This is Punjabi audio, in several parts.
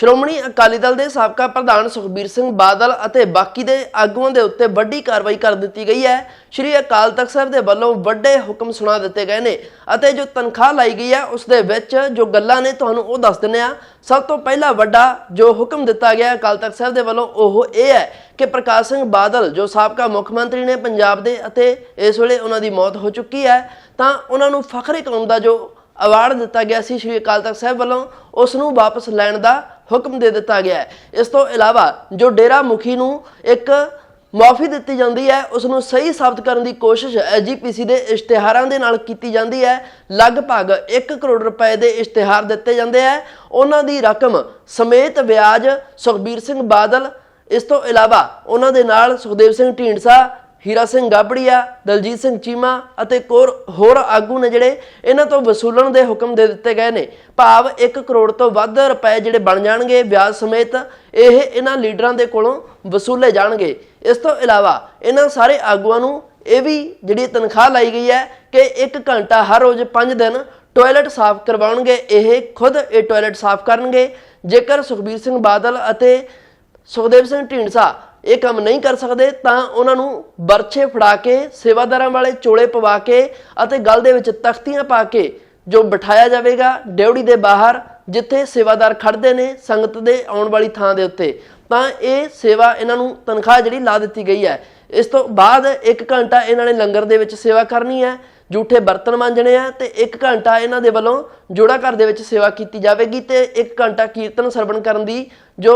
ਸ਼੍ਰੋਮਣੀ ਅਕਾਲੀ ਦਲ ਦੇ ਸਾਬਕਾ ਪ੍ਰਧਾਨ ਸੁਖਬੀਰ ਸਿੰਘ ਬਾਦਲ ਅਤੇ ਬਾਕੀ ਦੇ ਆਗੂਆਂ ਦੇ ਉੱਤੇ ਵੱਡੀ ਕਾਰਵਾਈ ਕਰ ਦਿੱਤੀ ਗਈ ਹੈ। ਸ਼੍ਰੀ ਅਕਾਲ ਤਖਤ ਸਾਹਿਬ ਦੇ ਵੱਲੋਂ ਵੱਡੇ ਹੁਕਮ ਸੁਣਾ ਦਿੱਤੇ ਗਏ ਨੇ ਅਤੇ ਜੋ ਤਨਖਾਹ ਲਾਈ ਗਈ ਹੈ, ਉਸ ਦੇ ਵਿੱਚ ਜੋ ਗੱਲਾਂ ਨੇ ਤੁਹਾਨੂੰ ਉਹ ਦੱਸ ਦਿੰਨੇ ਆ ਸਭ ਤੋਂ ਪਹਿਲਾ ਵੱਡਾ ਜੋ ਹੁਕਮ ਦਿੱਤਾ ਗਿਆ ਅਕਾਲ ਤਖਤ ਸਾਹਿਬ ਦੇ ਵੱਲੋਂ ਉਹ ਇਹ ਹੈ ਕਿ ਪ੍ਰਕਾਸ਼ ਸਿੰਘ ਬਾਦਲ, ਜੋ ਸਾਬਕਾ ਮੁੱਖ ਮੰਤਰੀ ਨੇ ਪੰਜਾਬ ਦੇ ਅਤੇ ਇਸ ਵੇਲੇ ਉਹਨਾਂ ਦੀ ਮੌਤ ਹੋ ਚੁੱਕੀ ਹੈ, ਤਾਂ ਉਹਨਾਂ ਨੂੰ ਫਖਰੇ ਕੌਮ ਦਾ ਜੋ ਅਵਾਰਡ ਦਿੱਤਾ ਗਿਆ ਸੀ ਸ਼੍ਰੀ ਅਕਾਲ ਤਖਤ ਸਾਹਿਬ ਵੱਲੋਂ, ਉਸ ਨੂੰ ਵਾਪਸ ਲੈਣ ਦਾ ਹੁਕਮ ਦੇ ਦਿੱਤਾ ਗਿਆ ਹੈ। ਇਸ ਤੋਂ ਇਲਾਵਾ ਜੋ ਡੇਰਾ ਮੁਖੀ ਨੂੰ ਇੱਕ ਮਾਫੀ ਦਿੱਤੀ ਜਾਂਦੀ ਹੈ ਉਸ ਨੂੰ ਸਹੀ ਸਾਬਤ ਕਰਨ ਦੀ ਕੋਸ਼ਿਸ਼ ਐਜੀਪੀਸੀ ਦੇ ਇਸ਼ਤਿਹਾਰਾਂ ਦੇ ਨਾਲ ਕੀਤੀ ਜਾਂਦੀ ਹੈ। ਲਗਭਗ 1 ਕਰੋੜ ਰੁਪਏ ਦੇ ਇਸ਼ਤਿਹਾਰ ਦਿੱਤੇ ਜਾਂਦੇ ਹੈ। ਉਹਨਾਂ ਦੀ ਰਕਮ ਸਮੇਤ ਵਿਆਜ ਸੁਖਬੀਰ ਸਿੰਘ ਬਾਦਲ, ਇਸ ਤੋਂ ਇਲਾਵਾ ਉਹਨਾਂ ਦੇ ਨਾਲ ਸੁਖਦੇਵ ਸਿੰਘ ਢੀਂਡਸਾ ਹੀਰਾ ਸਿੰਘ ਗਾਬੜੀਆ, ਦਲਜੀਤ ਸਿੰਘ ਚੀਮਾ ਅਤੇ ਕੋਰ ਹੋਰ ਆਗੂ ਨੇ ਜਿਹੜੇ ਇਹਨਾਂ ਤੋਂ ਵਸੂਲਣ ਦੇ ਹੁਕਮ ਦੇ ਦਿੱਤੇ ਗਏ ਨੇ। ਭਾਵ 1 ਕਰੋੜ ਤੋਂ ਵੱਧ ਰੁਪਏ ਜਿਹੜੇ ਬਣ ਜਾਣਗੇ ਵਿਆਜ ਸਮੇਤ ਇਹ ਇਹਨਾਂ ਲੀਡਰਾਂ ਦੇ ਕੋਲੋਂ ਵਸੂਲੇ ਜਾਣਗੇ। ਇਸ ਤੋਂ ਇਲਾਵਾ ਇਹਨਾਂ ਸਾਰੇ ਆਗੂਆਂ ਨੂੰ ਇਹ ਵੀ ਜਿਹੜੀ ਤਨਖਾਹ ਲਾਈ ਗਈ ਹੈ ਕਿ 1 ਘੰਟਾ ਹਰ ਰੋਜ਼ 5 ਦਿਨ ਟਾਇਲਟ ਸਾਫ਼ ਕਰਵਾਉਣਗੇ। ਇਹ ਖੁਦ ਇਹ ਟਾਇਲਟ ਸਾਫ਼ ਕਰਨਗੇ। ਜੇਕਰ ਸੁਖਬੀਰ ਸਿੰਘ ਬਾਦਲ ਅਤੇ ਸੁਖਦੇਵ ਸਿੰਘ ਢੀਂਡਸਾ ਇਹ ਕੰਮ ਨਹੀਂ ਕਰ ਸਕਦੇ, ਤਾਂ ਉਹਨਾਂ ਨੂੰ ਬਰਛੇ ਫੜਾ ਕੇ, ਸੇਵਾਦਾਰਾਂ ਵਾਲੇ ਚੋਲੇ ਪਵਾ ਕੇ ਅਤੇ ਗਲ ਦੇ ਵਿੱਚ ਤਖਤੀਆਂ ਪਾ ਕੇ ਜੋ ਬਿਠਾਇਆ ਜਾਵੇਗਾ ਡਿਉੜੀ ਦੇ ਬਾਹਰ, ਜਿੱਥੇ ਸੇਵਾਦਾਰ ਖੜਦੇ ਨੇ ਸੰਗਤ ਦੇ ਆਉਣ ਵਾਲੀ ਥਾਂ ਦੇ ਉੱਤੇ। ਤਾਂ ਇਹ ਸੇਵਾ ਇਹਨਾਂ ਨੂੰ ਤਨਖਾਹ ਜਿਹੜੀ ਲਾ ਦਿੱਤੀ ਗਈ ਹੈ। ਇਸ ਤੋਂ ਬਾਅਦ 1 ਘੰਟਾ ਇਹਨਾਂ ਨੇ ਲੰਗਰ ਦੇ ਵਿੱਚ ਸੇਵਾ ਕਰਨੀ ਹੈ ਝੂਠੇ ਬਰਤਨ ਮਾਂਜਣੇ ਆ ਤੇ 1 ਘੰਟਾ ਇਹਨਾਂ ਦੇ ਵੱਲੋਂ ਜੋੜਾ ਘਰ ਦੇ ਵਿੱਚ ਸੇਵਾ ਕੀਤੀ ਜਾਵੇਗੀ ਤੇ 1 ਘੰਟਾ ਕੀਰਤਨ ਸਰਵਣ ਕਰਨ ਦੀ ਜੋ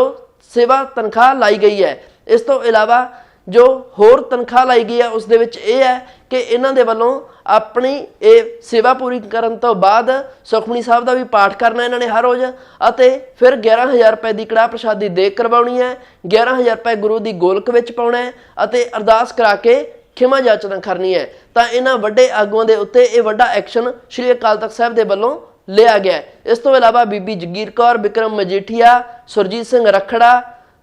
ਸੇਵਾ ਤਨਖਾਹ ਲਾਈ ਗਈ ਹੈ। ਇਸ ਤੋਂ ਇਲਾਵਾ ਜੋ ਹੋਰ ਤਨਖਾਹ ਲਾਈ ਗਈ ਹੈ, ਉਸ ਦੇ ਵਿੱਚ ਇਹ ਹੈ ਕਿ ਇਹਨਾਂ ਦੇ ਵੱਲੋਂ ਆਪਣੀ ਇਹ ਸੇਵਾ ਪੂਰੀ ਕਰਨ ਤੋਂ ਬਾਅਦ ਸੁਖਮਨੀ ਸਾਹਿਬ ਦਾ ਵੀ ਪਾਠ ਕਰਨਾ ਇਹਨਾਂ ਨੇ ਹਰ ਰੋਜ਼ ਅਤੇ ਫਿਰ 11000 ਰੁਪਏ ਦੀ ਕੜਾਹ ਪ੍ਰਸ਼ਾਦੀ ਦੇ ਕਰਵਾਉਣੀ ਹੈ 11000 ਰੁਪਏ ਗੁਰੂ ਦੀ ਗੋਲਕ ਵਿੱਚ ਪਾਉਣਾ ਹੈ ਅਤੇ ਅਰਦਾਸ ਕਰਾ ਕੇ ਖਿਮਾ ਜਾਚਨਾ ਕਰਨੀ ਹੈ। ਤਾਂ ਇਹਨਾਂ ਵੱਡੇ ਆਗੂਆਂ ਦੇ ਉੱਤੇ ਇਹ ਵੱਡਾ ਐਕਸ਼ਨ ਸ਼੍ਰੀ ਅਕਾਲ ਤਖਤ ਸਾਹਿਬ ਦੇ ਵੱਲੋਂ ਲਿਆ ਗਿਆ ਇਸ ਤੋਂ ਇਲਾਵਾ ਬੀਬੀ ਜਗੀਰ ਕੌਰ ਵਿਕਰਮ ਮਜੀਠੀਆ, ਸੁਰਜੀਤ ਸਿੰਘ ਰਖੜਾ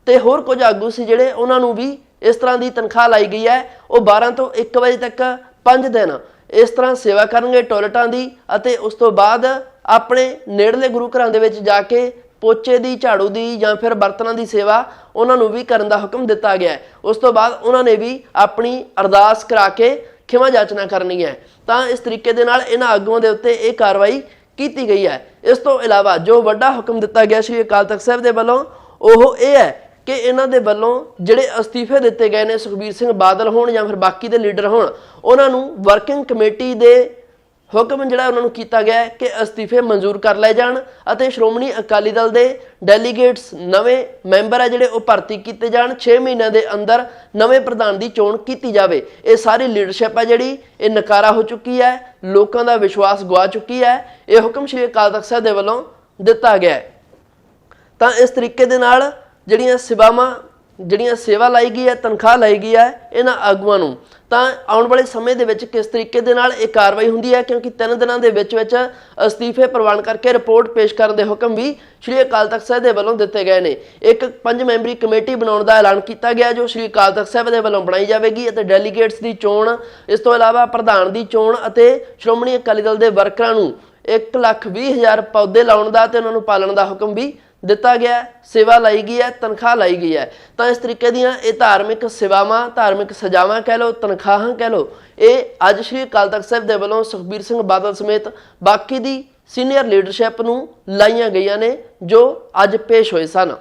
ਤੇ ਹੋਰ ਕੁਝ ਆਗੂ ਸੀ ਜਿਹੜੇ ਉਹਨਾਂ ਨੂੰ ਵੀ ਇਸ ਤਰ੍ਹਾਂ ਦੀ ਤਨਖਾਹ ਲਾਈ ਗਈ ਹੈ। ਉਹ 12 ਤੋਂ 1 ਵਜੇ ਤੱਕ 5 ਦਿਨ ਇਸ ਤਰ੍ਹਾਂ ਸੇਵਾ ਕਰਨਗੇ ਟਾਇਲਟਾਂ ਦੀ ਅਤੇ ਉਸ ਤੋਂ ਬਾਅਦ ਆਪਣੇ ਨੇੜਲੇ ਗੁਰੂ ਘਰਾਂ ਦੇ ਵਿੱਚ ਜਾ ਕੇ ਪੋਚੇ ਦੀ, ਝਾੜੂ ਦੀ ਜਾਂ ਫਿਰ ਬਰਤਨਾਂ ਦੀ ਸੇਵਾ ਉਹਨਾਂ ਨੂੰ ਵੀ ਕਰਨ ਦਾ ਹੁਕਮ ਦਿੱਤਾ ਗਿਆ ਹੈ। ਉਸ ਤੋਂ ਬਾਅਦ ਉਹਨਾਂ ਨੇ ਵੀ ਆਪਣੀ ਅਰਦਾਸ ਕਰਾ ਕੇ ਖਿਮਾ ਜਾਚਨਾ ਕਰਨੀ ਹੈ। ਤਾਂ ਇਸ ਤਰੀਕੇ ਦੇ ਨਾਲ ਇਹਨਾਂ ਆਗੂਆਂ ਦੇ ਉੱਤੇ ਇਹ ਕਾਰਵਾਈ ਕੀਤੀ ਗਈ ਹੈ। ਇਸ ਤੋਂ ਇਲਾਵਾ ਜੋ ਵੱਡਾ ਹੁਕਮ ਦਿੱਤਾ ਗਿਆ ਸ਼੍ਰੀ ਅਕਾਲ ਤਖਤ ਸਾਹਿਬ ਦੇ ਵੱਲੋਂ, ਉਹ ਇਹ ਹੈ ਕਿ ਇਹਨਾਂ ਦੇ ਵੱਲੋਂ ਜਿਹੜੇ ਅਸਤੀਫੇ ਦਿੱਤੇ ਗਏ ਨੇ ਸੁਖਬੀਰ ਸਿੰਘ ਬਾਦਲ ਹੋਣ ਜਾਂ ਫਿਰ ਬਾਕੀ ਦੇ ਲੀਡਰ ਹੋਣ, ਉਹਨਾਂ ਨੂੰ ਵਰਕਿੰਗ ਕਮੇਟੀ ਦੇ ਹੁਕਮ ਜਿਹੜਾ ਉਹਨਾਂ ਨੂੰ ਕੀਤਾ ਗਿਆ ਕਿ ਅਸਤੀਫੇ ਮਨਜ਼ੂਰ ਕਰ ਲਏ ਜਾਣ ਅਤੇ ਸ਼੍ਰੋਮਣੀ ਅਕਾਲੀ ਦਲ ਦੇ ਡੈਲੀਗੇਟਸ ਨਵੇਂ ਮੈਂਬਰ ਆ ਜਿਹੜੇ ਉਹ ਭਰਤੀ ਕੀਤੇ ਜਾਣ 6 ਮਹੀਨਿਆਂ ਦੇ ਅੰਦਰ ਨਵੇਂ ਪ੍ਰਧਾਨ ਦੀ ਚੋਣ ਕੀਤੀ ਜਾਵੇ। ਇਹ ਸਾਰੀ ਲੀਡਰਸ਼ਿਪ ਆ ਜਿਹੜੀ, ਇਹ ਨਕਾਰਾ ਹੋ ਚੁੱਕੀ ਹੈ, ਲੋਕਾਂ ਦਾ ਵਿਸ਼ਵਾਸ ਗਵਾ ਚੁੱਕੀ ਹੈ, ਇਹ ਹੁਕਮ ਸ਼੍ਰੀ ਅਕਾਲ ਤਖਤ ਸਾਹਿਬ ਦੇ ਵੱਲੋਂ ਦਿੱਤਾ ਗਿਆ ਤਾਂ ਇਸ ਤਰੀਕੇ ਦੇ ਨਾਲ ਜਿਹੜੀਆਂ ਸੇਵਾਵਾਂ, ਜਿਹੜੀਆਂ ਸੇਵਾ ਲਾਈ ਗਈ ਹੈ, ਤਨਖਾਹ ਲਾਈ ਗਈ ਹੈ, ਇਹਨਾਂ ਆਗੂਆਂ ਨੂੰ, ਤਾਂ ਆਉਣ ਵਾਲੇ ਸਮੇਂ ਦੇ ਵਿੱਚ ਕਿਸ ਤਰੀਕੇ ਦੇ ਨਾਲ ਇਹ ਕਾਰਵਾਈ ਹੁੰਦੀ ਹੈ? ਕਿਉਂਕਿ ਤਿੰਨ ਦਿਨਾਂ ਦੇ ਵਿੱਚ ਵਿੱਚ ਅਸਤੀਫੇ ਪ੍ਰਵਾਨ ਕਰਕੇ ਰਿਪੋਰਟ ਪੇਸ਼ ਕਰਨ ਦੇ ਹੁਕਮ ਵੀ ਸ਼੍ਰੀ ਅਕਾਲ ਤਖਤ ਸਾਹਿਬ ਦੇ ਵੱਲੋਂ ਦਿੱਤੇ ਗਏ ਨੇ। ਇੱਕ ਪੰਜ ਮੈਂਬਰੀ ਕਮੇਟੀ ਬਣਾਉਣ ਦਾ ਐਲਾਨ ਕੀਤਾ ਗਿਆ, ਜੋ ਸ਼੍ਰੀ ਅਕਾਲ ਤਖਤ ਸਾਹਿਬ ਦੇ ਵੱਲੋਂ ਬਣਾਈ ਜਾਵੇਗੀ ਅਤੇ ਡੈਲੀਗੇਟਸ ਦੀ ਚੋਣ, ਇਸ ਤੋਂ ਇਲਾਵਾ ਪ੍ਰਧਾਨ ਦੀ ਚੋਣ ਅਤੇ ਸ਼੍ਰੋਮਣੀ ਅਕਾਲੀ ਦਲ ਦੇ ਵਰਕਰਾਂ ਨੂੰ 1 ਲੱਖ 20 ਹਜ਼ਾਰ ਪੌਦੇ ਲਾਉਣ ਦਾ ਤੇ ਉਹਨਾਂ ਨੂੰ ਪਾਲਣ ਦਾ ਹੁਕਮ ਵੀ ਦਿੱਤਾ ਗਿਆ ਸੇਵਾ ਲਾਈ ਗਈ ਹੈ, ਤਨਖਾਹ ਲਾਈ ਗਈ ਹੈ। ਤਾਂ ਇਸ ਤਰੀਕੇ ਦੀਆਂ ਇਹ ਧਾਰਮਿਕ ਸੇਵਾਵਾਂ, ਧਾਰਮਿਕ ਸਜਾਵਾਂ ਕਹਿ ਲਓ, ਤਨਖਾਹਾਂ ਕਹਿ ਲਓ, ਇਹ ਅੱਜ ਸ਼੍ਰੀ ਅਕਾਲ ਤਖਤ ਸਾਹਿਬ ਦੇ ਵੱਲੋਂ ਸੁਖਬੀਰ ਸਿੰਘ ਬਾਦਲ ਸਮੇਤ ਬਾਕੀ ਦੀ ਸੀਨੀਅਰ ਲੀਡਰਸ਼ਿਪ ਨੂੰ ਲਾਈਆਂ ਗਈਆਂ ਨੇ, ਜੋ ਅੱਜ ਪੇਸ਼ ਹੋਏ ਸਨ।